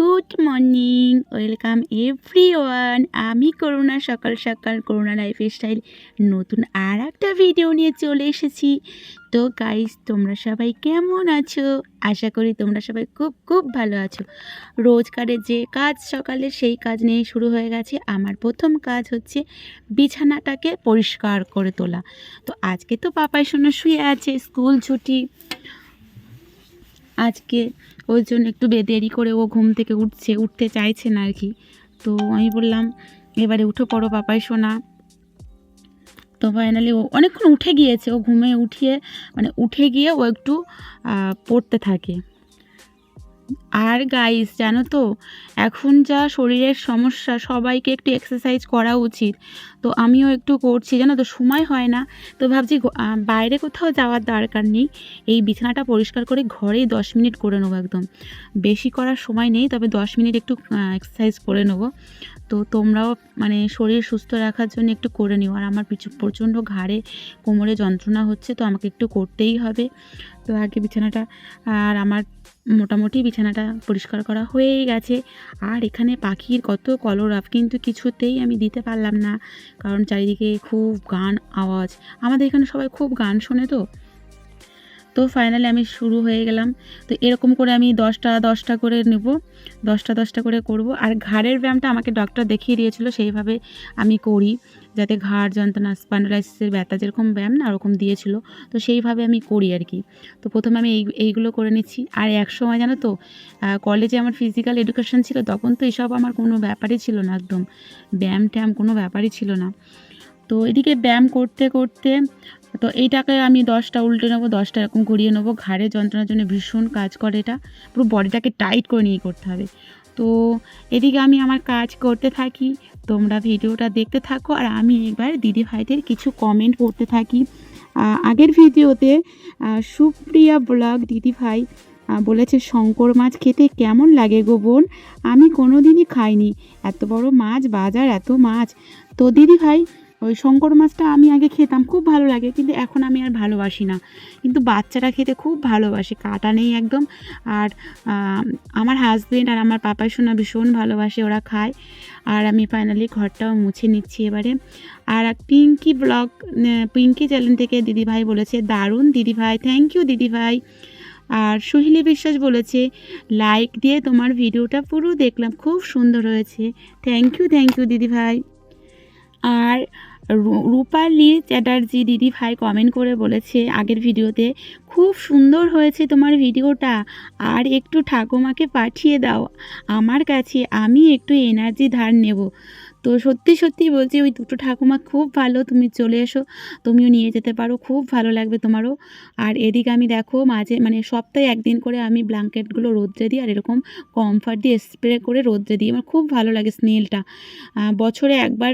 Good morning, welcome everyone. আমি corona সকাল সকাল করোনা লাইফ স্টাইল নতুন আর একটা ভিডিও নিয়ে চলে এসেছি। তো গাইস তোমরা সবাই কেমন আছো? আশা করি তোমরা সবাই খুব খুব ভালো আছো। রোজকারের যে কাজ, সকালে সেই কাজ নিয়ে শুরু হয়ে গেছে। আমার প্রথম কাজ হচ্ছে বিছানাটাকে পরিষ্কার করে তোলা। তো আজকে তো পাপাই শোনা শুয়ে আছে, স্কুল ছুটি। আজকে ওর জন্য একটু দেরি করে ও ঘুম থেকে উঠছে, উঠতে চাইছে না আর কি। তো আমি বললাম, এবারে উঠো পড়ো পাপাই শোনা তো ফাইনালি ও অনেকক্ষণ উঠে গিয়েছে, ও ঘুমে উঠিয়ে মানে উঠে গিয়ে ও একটু পড়তে থাকে। আর গাইস জানো তো, এখন যা শরীরের সমস্যা, সবাইকে একটু এক্সারসাইজ করা উচিত। তো আমিও একটু করছি, জানো তো, সময় হয় না। তো ভাবছি বাইরে কোথাও যাওয়ার দরকার নেই। এই বিছানাটা পরিষ্কার করে ঘরেই দশ মিনিট করে নেব একদম। বেশি করার সময় নেই, তবে দশ মিনিট একটু এক্সারসাইজ করে নেব। তো তোমরাও মানে শরীর সুস্থ রাখার জন্য একটু করে নিও। আর আমার পিছু প্রচণ্ড ঘাড়ে, কোমরে যন্ত্রণা হচ্ছে, তো আমাকে একটু করতেই হবে। তো আগে বিছানাটা আর আমার মোটামুটি বিছানাটা পরিষ্কার করা হয়েই গেছে। আর এখানে পাখির কত কলরাব, কিন্তু কিছুতেই আমি দিতে পারলাম না। কারণ চারিদিকে খুব গান আওয়াজ। আমাদের এখানে সবাই খুব গান শোনে তো। তো ফাইনালি আমি শুরু হয়ে গেলাম। তো এরকম করে আমি দশটা দশটা করে নেব। দশটা দশটা করে করব। আর ঘাড়ের ব্যায়ামটা আমাকে ডক্টর দেখিয়ে দিয়েছিল, সেইভাবে আমি করি, যাতে ঘাড়, যন্ত্রণা স্পান্ডালাইসিসের ব্যথা যেরকম ব্যায়াম না, ওরকম দিয়েছিল। তো সেইভাবে আমি করি আর কি। তো প্রথমে আমি এই, এইগুলো করে নিচ্ছি। আর এক সময় জানো তো কলেজে আমার ফিজিক্যাল এডুকেশন ছিল, তখন তো এসব আমার কোনো ব্যাপারই ছিল না একদম। ব্যায়াম ট্যাম কোনো ব্যাপারই ছিল না। তো এদিকে ব্যায়াম করতে করতে তো এইটাকে আমি দশটা উল্টে নেব, দশটা এরকম ঘুরিয়ে নেব। ঘাড়ে যন্ত্রণার জন্য ভীষণ কাজ করে এটা। পুরো বডিটাকে টাইট করে নিয়ে করতে হবে। তো এদিকে আমি আমার কাজ করতে থাকি। তোমরা ভিডিওটা দেখতে থাকো। আর আমি এবার দিদি ভাইদের কিছু কমেন্ট করতে থাকি। আগের ভিডিওতে সুপ্রিয়া ব্লগ দিদি ভাই বলেছে, শঙ্কর মাছ খেতে কেমন লাগে গো বোন? আমি কোনো দিনই খাইনি। এত বড় মাছ, বাজার, এত মাছ। তো দিদি ভাই শঙ্কর মাছটা আমি আগে খেতাম, খুব ভালো লাগে, কিন্তু এখন আমি আর ভালোবাসি না। কিন্তু বাচ্চারা খেতে খুব ভালোবাসে, কাটা নেই একদম। আর আমার হাজবেন্ড আর আমার পাপাই শোনা ভীষণ ভালোবাসে, ওরা খায়। আর আমি ফাইনালি ঘরটাও মুছে নিচ্ছি এবারে। আর পিঙ্কি ব্লগ পিঙ্কি চ্যানেল থেকে দিদিভাই বলেছে, দারুণ দিদিভাই থ্যাংক ইউ দিদিভাই। আর সুহিলি বিশ্বাস বলেছে লাইক দিয়ে তোমার ভিডিওটা পুরো দেখলাম, খুব সুন্দর হয়েছে। থ্যাংক ইউ থ্যাংক ইউ দিদিভাই। আর রূপালী চ্যাটার্জি দিদি ভাই কমেন্ট করে বলেছে আগের ভিডিওতে, খুব সুন্দর হয়েছে তোমার ভিডিওটা। আর একটু ঠাকুমাকে পাঠিয়ে দাও। আমার কাছে আমি একটু এনার্জি ধার নেব। তো সত্যি সত্যি বলছি ওই দুটো ঠাকুমা খুব ভালো তুমি চলে এসো তুমিও নিয়ে যেতে পারো খুব ভালো লাগবে তোমারও। আর এদিকে আমি দেখো মাঝে মানে সপ্তাহে একদিন করে আমি ব্ল্যাঙ্কেটগুলো রোদ্রে দিই আর এরকম কমফার্ট দিয়ে স্প্রে করে রোদ্রে দিই আমার খুব ভালো লাগে স্মেলটা আহ, বছরে একবার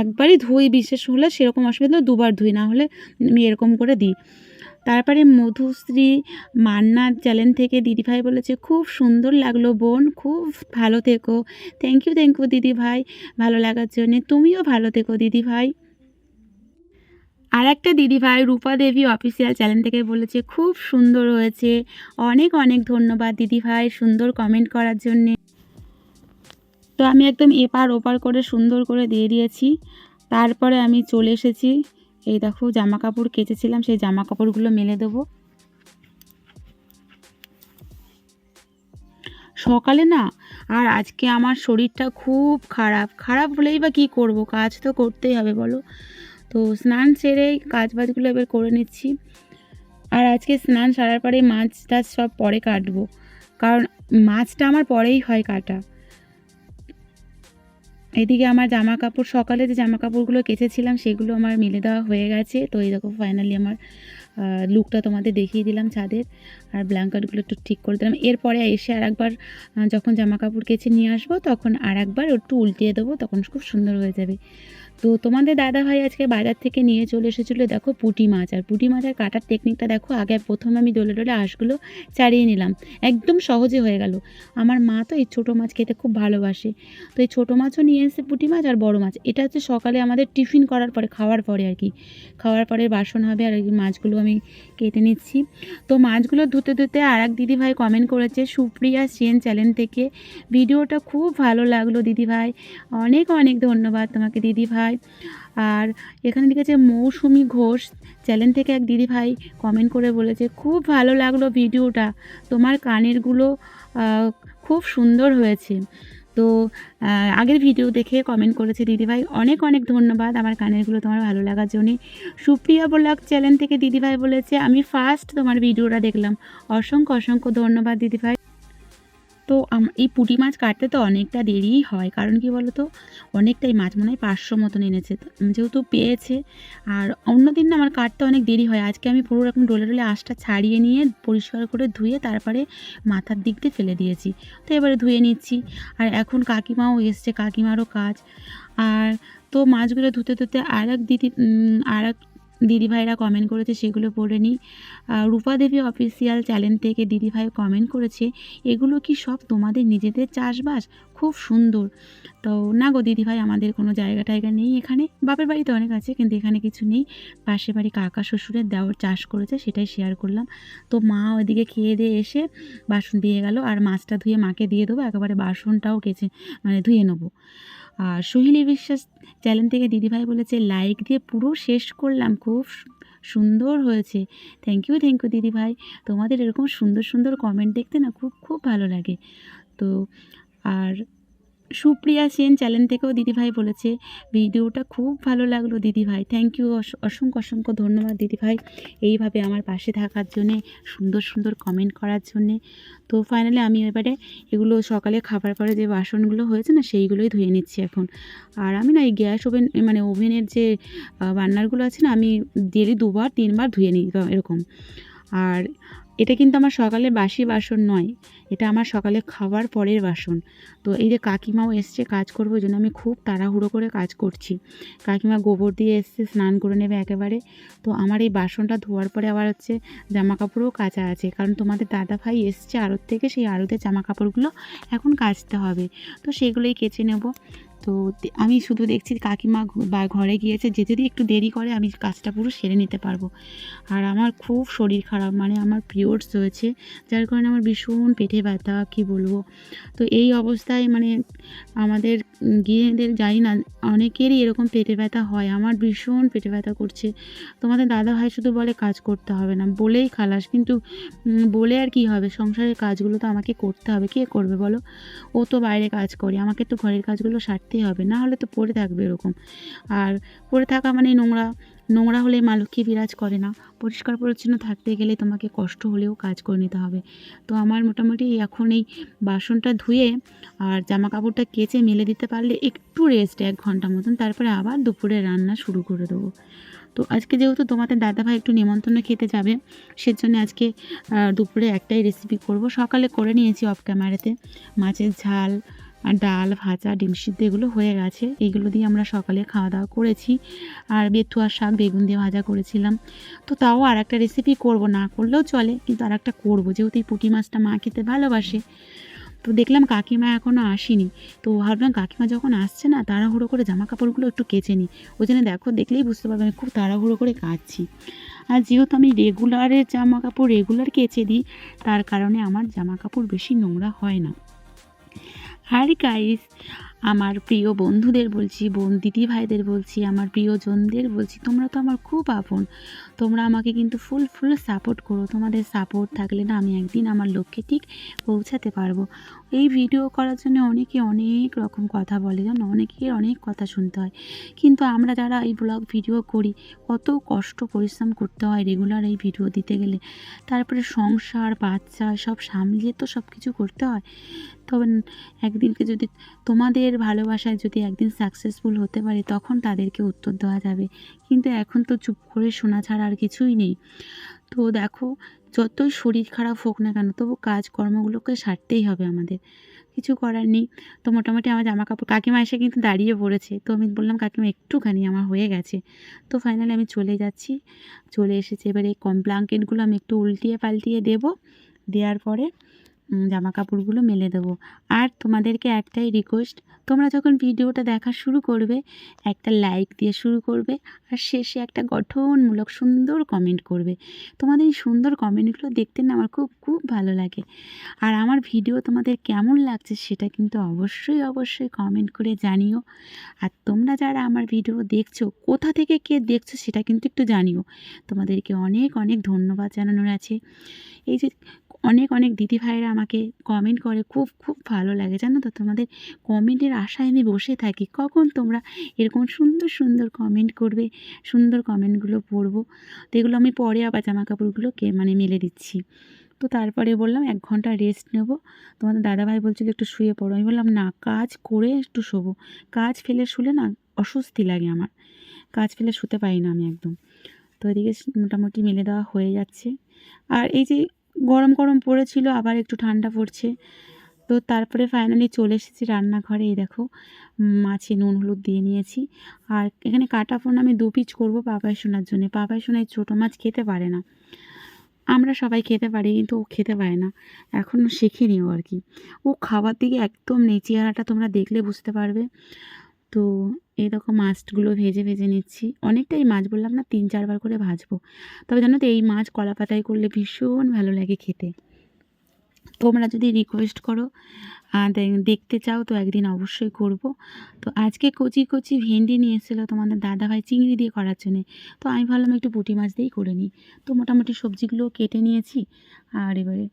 একবারই ধুই বিশেষ হলে সেরকম অসুবিধা দুবার ধুই না হলে আমি এরকম করে দিই। তারপরে মধুশ্রী মান্না চ্যানেল থেকে দিদিভাই বলেছে, খুব সুন্দর লাগল বোন, খুব ভালো থেকো। থ্যাংক ইউ থ্যাংক ইউ দিদিভাই ভালো লাগার জন্যে তুমিও ভালো থেকো দিদিভাই আর একটা দিদিভাই রূপা দেবী অফিসিয়াল চ্যানেল থেকে বলেছে, খুব সুন্দর হয়েছে। অনেক অনেক ধন্যবাদ দিদিভাই সুন্দর কমেন্ট করার জন্যে। তো আমি একদম এপার ওপার করে সুন্দর করে দিয়ে দিয়েছি। তারপরে আমি চলে এসেছি। এই দেখো জামা কাপড় কেচেছিলাম, সেই জামা কাপড়গুলো মেলে দেবো। সকালে না, আর আজকে আমার শরীরটা খুব খারাপ। খারাপ হলেই বা কী করব? কাজ তো করতেই হবে, বলো। তো স্নান সেরে কাজ বাজগুলো এবার করে নিচ্ছি। আর আজকে স্নান সারার পরে মাছ টাছ সব পরে কাটবো। কারণ মাছটা আমার পরেই হয় কাটা। এদিকে আমার জামা কাপড় সকালে যে জামা কাপড়গুলো কেচেছিলাম সেগুলো আমার মেলে দেওয়া হয়ে গেছে। তো এই দেখো ফাইনালি আমার লুকটা তোমাদের দেখিয়ে দিলাম ছাদের। আর ব্ল্যাঙ্কেটগুলো একটু ঠিক করে দিলাম। এরপরে এসে আর একবার যখন জামা কাপড় কেচে নিয়ে আসব, তখন আর একবার একটু উল্টিয়ে দেবো, তখন খুব সুন্দর হয়ে যাবে। তো তোমাদের দাদা ভাই আজকে বাজার থেকে নিয়ে চলে এসেছিল, দেখো পুঁটি মাছ। আর পুঁটি মাছের কাটার টেকনিকটা দেখো, আগে প্রথমে আমি ডলে ডোলে আঁশগুলো ছাড়িয়ে নিলাম। একদম সহজে হয়ে গেল। আমার মা তো এই ছোটো মাছ খেতে খুব ভালোবাসে। তো এই ছোটো মাছও নিয়ে এসে পুঁটি মাছ আর বড় মাছ। এটা হচ্ছে সকালে আমাদের টিফিন করার পরে, খাওয়ার পরে আর কি। খাওয়ার পরে বাসন হবে আর মাছগুলো আমি কেটে নিচ্ছি। তো মাছগুলো ধুতে ধুতে আর এক দিদিভাই কমেন্ট করেছে, সুপ্রিয়া সেন চ্যানেল থেকে। ভিডিওটা খুব ভালো লাগল দিদিভাই। অনেক অনেক ধন্যবাদ তোমাকে দিদিভাই। আর এখানে লিখেছে, মৌসুমি ঘোষ চ্যানেল থেকে এক দিদিভাই কমেন্ট করে বলেছে, খুব ভালো লাগল ভিডিওটা। তোমার কানেরগুলো খুব সুন্দর হয়েছে। তো আগের ভিডিও দেখে কমেন্ট করেছে দিদিভাই। অনেক অনেক ধন্যবাদ আমার কানেরগুলো তোমার ভালো লাগার জন্যে। সুপ্রিয়া ব্লগ চ্যানেল থেকে দিদিভাই বলেছে, আমি ফার্স্ট তোমার ভিডিওটা দেখলাম। অসংখ্য অসংখ্য ধন্যবাদ দিদিভাই। তো এই পুঁটি মাছ কাটতে তো অনেকটা দেরিই হয়। কারণ কি বলো তো অনেকটাই মাছ মনে হয় পাঁচশো মতন এনেছে। যেহেতু পেয়েছে, আর অন্যদিন না আমার কাটতে অনেক দেরি হয়। আজকে আমি পুরো রকম ডোলে ডোলে আঁশটা ছাড়িয়ে নিয়ে পরিষ্কার করে ধুয়ে তারপরে মাথার দিক দিয়ে ফেলে দিয়েছি। তো এবারে ধুয়ে নিচ্ছি। আর এখন কাকিমাও এসছে, কাকিমারও কাজ। আর তো মাছগুলো ধুতে ধুতে আর এক দিদি আর এক দিদিভাইরা কমেন্ট করেছে, সেগুলো পড়ে নিই। রূপা দেবী অফিসিয়াল চ্যানেল থেকে দিদিভাই কমেন্ট করেছে, এগুলো কি সব তোমাদের নিজেদের চাষবাস? খুব সুন্দর। তো না গো দিদিভাই, আমাদের কোনো জায়গা টায়গা নেই এখানে। বাপের বাড়িতে অনেক আছে, কিন্তু এখানে কিছু নেই। পাশের বাড়ি কাকা শ্বশুরের দেওয়ার চাষ করেছে, সেটাই শেয়ার করলাম। তো মা ওইদিকে খেয়ে দিয়ে এসে বাসন দিয়ে গেল, আর মাছটা ধুয়ে মাকে দিয়ে দেবো, একেবারে বাসনটাও কেচে মানে ধুয়ে নেব। আর সোহিনী বিশ্বাস চ্যানেল থেকে দিদিভাই বলেছে লাইক দিয়ে পুরো শেষ করলাম, খুব সুন্দর হয়েছে। থ্যাংক ইউ থ্যাংক ইউ দিদিভাই। তোমাদের এরকম সুন্দর সুন্দর কমেন্ট দেখতে না খুব খুব ভালো লাগে। তো, আর সুপ্রিয়া সেন চ্যানেল থেকেও দিদিভাই বলেছে ভিডিওটা খুব ভালো লাগল দিদিভাই। থ্যাংক ইউ অসংখ্য অসংখ্য ধন্যবাদ দিদিভাই এইভাবে আমার পাশে থাকার জন্যে সুন্দর সুন্দর কমেন্ট করার জন্যে। তো ফাইনালি আমি এবারে এগুলো সকালে খাবার পরে যে বাসনগুলো হয়েছে না সেইগুলোই ধুয়ে নিচ্ছি এখন। আর আমি না এই গ্যাস ওভেন মানে ওভেনের যে আহ, বার্নারগুলো আছে না আমি ডেলি দুবার তিনবার ধুয়ে নিই এরকম। আর এটা কিন্তু আমার সকালে বাসি বাসন নয়। এটা আমার সকালে খাওয়ার পরের বাসন। তো এই যে কাকিমাও এসছে কাজ করব জন্য আমি খুব তাড়াহুড়ো করে কাজ করছি। কাকিমা গোবর দিয়ে এসছে, স্নান করে নেবে একেবারে। তো আমার এই বাসনটা ধোয়ার পরে আবার হচ্ছে জামা কাপড়ও কাচা আছে। কারণ তোমাদের দাদা ভাই এসছে আড়ত থেকে, সেই আড়তে জামা কাপড়গুলো এখন কাচতে হবে। তো সেগুলোই কেচে নেব। তো আমি শুধু দেখছি কাকিমা বা ঘরে গিয়েছে, যে যদি একটু দেরি করে আমি কাজটা পুরো সেরে নিতে পারব। আর আমার খুব শরীর খারাপ মানে আমার পিরিয়ডস হয়েছে যার কারণে আমার ভীষণ পেটে ব্যথা, কী বলব? তো এই অবস্থায় মানে আমাদের গৃহিণীদের জানি না, অনেকেরই এরকম পেটে ব্যথা হয়। আমার ভীষণ পেটে ব্যথা করছে। তোমাদের দাদা ভাই শুধু বলে কাজ করতে হবে না, বলেই খালাস। কিন্তু বলে আর কি হবে? সংসারের কাজগুলো তো আমাকে করতে হবে। কে করবে বলো? ও তো বাইরে কাজ করে, আমাকে তো ঘরের কাজগুলো সারতেই হবে। না হলে তো পড়ে থাকবে এরকম। আর পড়ে থাকা মানে নোংরা। নোংরা হলে মা লক্ষ্মী বিরাজ করে না। পরিষ্কার পরিচ্ছন্ন থাকতে গেলে তোমাকে কষ্ট হলেও কাজ করে নিতে হবে। তো আমার মোটামুটি এখন এই বাসনটা ধুয়ে আর জামা কাপড়টা কেচে মেলে দিতে পারলে একটু রেস্ট এক ঘণ্টা মতন, তারপরে আবার দুপুরে রান্না শুরু করে দেবো। তো আজকে যেহেতু তোমাদের দাদাভাই একটু নিমন্ত্রণ খেতে যাবে, সেজন্য আজকে দুপুরে একটাই রেসিপি করব। সকালে করে নিয়েছি অফ ক্যামেরাতে মাছের ঝাল আর ডাল, ভাজা, ডিম সিদ্ধ এগুলো হয়ে গেছে। এইগুলো দিয়ে আমরা সকালে খাওয়া দাওয়া করেছি। আর বেথুয়ার শাক, বেগুন দিয়ে ভাজা করেছিলাম। তো তাও আর একটা রেসিপি করব, না করলেও চলে। কিন্তু আর একটা করব, যেহেতু এই পুঁটি মাছটা মা খেতে ভালোবাসে। তো দেখলাম কাকিমা এখনও আসেনি। তো ভাবলাম কাকিমা যখন আসছে না, তাড়াহুড়ো করে জামা কাপড়গুলো একটু কেচে নিই। ওই জন্য দেখো, দেখলেই বুঝতে পারবে আমি খুব তাড়াহুড়ো করে কাচছি আর যেহেতু আমি রেগুলারের জামা কাপড় রেগুলার কেচে দিই, তার কারণে আমার জামা কাপড় বেশি নোংরা হয় না। হাই গাইস, আমার প্রিয় বন্ধুদের বলছি, বোন দিদি ভাইদের বলছি, আমার প্রিয়জনদের বলছি, তোমরা তো আমার খুব আপন। তোমরা আমাকে কিন্তু ফুল ফুল সাপোর্ট করো। তোমাদের সাপোর্ট থাকলে না আমি একদিন আমার লক্ষ্যে ঠিক পৌঁছাতে পারব। এই ভিডিও করার জন্য অনেকে অনেক রকম কথা বলে, জানো? অনেকের অনেক কথা শুনতে হয়। কিন্তু আমরা যারা এই ব্লগ ভিডিও করি, কত কষ্ট, পরিশ্রম করতে হয় রেগুলার এই ভিডিও দিতে গেলে। তারপরে সংসার, বাচ্চা, সব সামলিয়ে তো সব কিছু করতে হয়। তবে একদিনকে যদি তোমাদের ভালোবাসায় যদি একদিন সাকসেসফুল হতে পারে, তখন তাদেরকে উত্তর দেওয়া যাবে। কিন্তু এখন তো চুপ করে শোনা ছাড়া আর কিছুই নেই। তো দেখো যতই শরীর খারাপ হোক না কেন, তবু কাজকর্মগুলোকে সারতেই হবে আমাদের। কিছু করার নেই। তো মোটামুটি আমার জামা কাপড় কাকিমা এসে কিন্তু দাঁড়িয়ে পড়েছে। তো আমি বললাম, কাকিমা, একটুখানি আমার হয়ে গেছে। তো ফাইনালি আমি চলে যাচ্ছি। চলে এসেছে, এবারে কম ব্লাঙ্কেটগুলো আমি একটু উল্টিয়ে পাল্টিয়ে দেবো। দেওয়ার পরে জামা কাপড়গুলো মেলে দেবো। আর তোমাদেরকে একটাই রিকোয়েস্ট তোমরা যখন ভিডিওটা দেখা শুরু করবে, একটা লাইক দিয়ে শুরু করবে, আর শেষে একটা গঠনমূলক সুন্দর কমেন্ট করবে। তোমাদের এই সুন্দর কমেন্টগুলো দেখতে না আমার খুব খুব ভালো লাগে। আর আমার ভিডিও তোমাদের কেমন লাগছে সেটা কিন্তু অবশ্যই অবশ্যই কমেন্ট করে জানিও। আর তোমরা যারা আমার ভিডিও দেখছ, কোথা থেকে কে দেখছ সেটা কিন্তু একটু জানিও। তোমাদেরকে অনেক অনেক ধন্যবাদ জানানোর আছে। এই যে অনেক অনেক দিদি ভাইরা আমাকে কমেন্ট করে, খুব খুব ভালো লাগে। জানো তো, তোমাদের কমেন্টের আশায় আমি বসে থাকি। কখন তোমরা এরকম সুন্দর সুন্দর কমেন্ট করবে, সুন্দর কমেন্টগুলো পড়ব? তো এগুলো আমি পরে আবার জামা কাপড়গুলো কে মানে মেলে দিচ্ছি। তো তারপরে বললাম, এক ঘণ্টা রেস্ট নেব। তোমাদের দাদাভাই বলছিল একটু শুয়ে পড়ো। আমি বললাম, না, কাজ করে একটু শোবো। কাজ ফেলে শুলে না অস্বস্তি লাগে আমার। কাজ ফেলে শুতে পারি না আমি একদম। তো এদিকে মোটামুটি মেলে দেওয়া হয়ে যাচ্ছে। আর এই যে গরম গরম পড়েছিল, আবার একটু ঠান্ডা পড়ছে। তো তারপরে ফাইনালি চলে এসেছি রান্নাঘরে, এই দেখো, মাছে নুন হলুদ দিয়ে নিয়েছি। আর এখানে কাটা ফোন আমি দু পিচ করব পাপাই সোনার জন্য। পাপাই সোনায় ছোটো মাছ খেতে পারে না। আমরা সবাই খেতে পারি, কিন্তু ও খেতে পারে না। এখনও শেখেনি ও আর কি। ও খাবার দিকে একদম নেই চেহারাটা তোমরা দেখলে বুঝতে পারবে। তো এই দেখো মাছগুলো ভেজে ভেজে নিচ্ছি। অনেকটাই মাছ বললাম না, তিন, চারবার করে ভাজবো। তবে জানো তো, এই মাছ কলা পাতায় করলে ভীষণ ভালো লাগে খেতে। তোমরা যদি রিকোয়েস্ট করো দেখতে চাও তো একদিন অবশ্যই করব। তো আজকে কচি কচি ভেন্ডি নিয়ে এসেছিল তোমাদের দাদাভাই চিংড়ি দিয়ে করার জন্যে। তো আমি ভাবলাম একটু পুঁটি মাছ দিয়েই করে নিই। তো মোটামুটি সবজিগুলো কেটে নিয়েছি। আর এবারে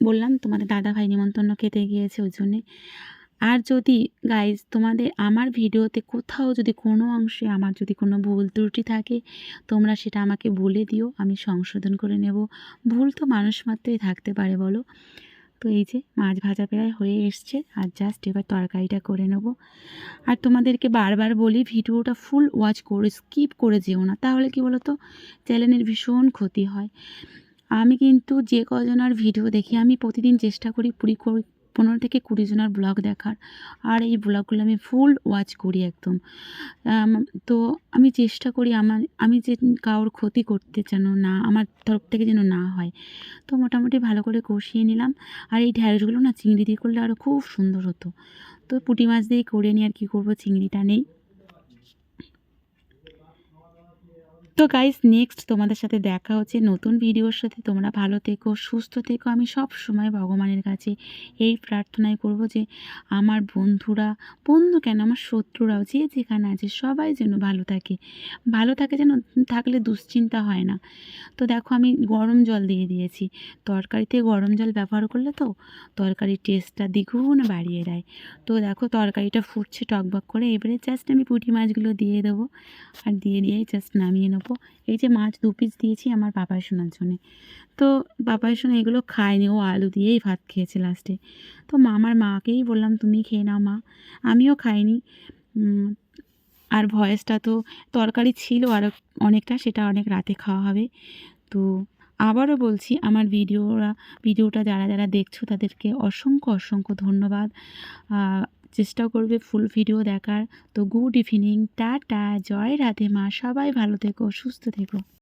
বললাম, তোমাদের দাদাভাই নিমন্ত্রণ খেতে গিয়েছে ওই জন্যে। আর যদি গাইজ তোমাদের আমার ভিডিওতে কোথাও যদি কোনো অংশে আমার যদি কোনো ভুল ত্রুটি থাকে, তোমরা সেটা আমাকে বলে দিও, আমি সংশোধন করে নেব। ভুল তো মানুষ মাত্রই থাকতে পারে, বলো। তো এই যে, মাছ ভাজা প্রায় হয়ে এসছে, আর জাস্ট এবার তরকারিটা করে নেব। আর তোমাদেরকে বারবার বলি, ভিডিওটা ফুল ওয়াচ করে স্কিপ করে যেও না। তাহলে কি বলো তো চ্যানেলের ভীষণ ক্ষতি হয়। আমি কিন্তু যে কজনার ভিডিও দেখি, আমি প্রতিদিন চেষ্টা করি, পুরি পনেরো থেকে কুড়ি জনের ব্লগ দেখার। আর এই ব্লগগুলো আমি ফুল ওয়াচ করি একদম। তো আমি চেষ্টা করি আমার, আমি যে কারোর ক্ষতি করতে যেন না, আমার তরফ থেকে যেন না হয়। তো মোটামুটি ভালো করে কষিয়ে নিলাম। আর এই ঢ্যাঁড়সগুলো না চিংড়ি দিয়ে করলে আরও খুব সুন্দর হতো। তো পুঁটি মাছ দিয়েই করে নিই আর কী করব, চিংড়িটা নেই। তো গাইস নেক্সট তোমাদের সাথে দেখা হচ্ছে নতুন ভিডিওর সাথে। তোমরা ভালো থেকো, সুস্থ থেকো। আমি সব সময় ভগবানের কাছে এই প্রার্থনাই করব যে আমার বন্ধুরা, বন্ধু কেন? আমার শত্রুরাও যে যেখানে আছে, সবাই যেন ভালো থাকে। ভালো থাকে যেন থাকলে দুশ্চিন্তা হয় না। তো দেখো, আমি গরম জল দিয়ে দিয়েছি। তরকারিতে গরম জল ব্যবহার করলে তো তরকারির টেস্টটা দ্বিগুণ বাড়িয়ে দেয়। তো দেখো, তরকারিটা ফুটছে টকবক করে। এবারে জাস্ট আমি পুঁটি মাছগুলো দিয়ে দেবো। আর দিয়ে দিয়েই জাস্ট নামিয়ে নেব। এই যে মাছ দু পিস দিয়েছি আমার বাবাই শোনার জন্যে। তো বাবাই শোনা এগুলো খায়নি, ও আলু দিয়েই ভাত খেয়েছে লাস্টে তো মা আমার মাকেই বললাম, তুমি খেয়ে নাও মা। আমিও খাইনি। আর ভয়েসটা তো তরকারি ছিল আর অনেকটা, সেটা অনেক রাতে খাওয়া হবে। তো আবারও বলছি, আমার ভিডিওরা, ভিডিওটা যারা যারা দেখছ তাদেরকে অসংখ্য অসংখ্য ধন্যবাদ। চেষ্টা করবে ফুল ভিডিও দেখার। তো গুড ইভিনিং টাটা, জয় রাধে মা, সবাই ভালো থেকো, সুস্থ থেকো।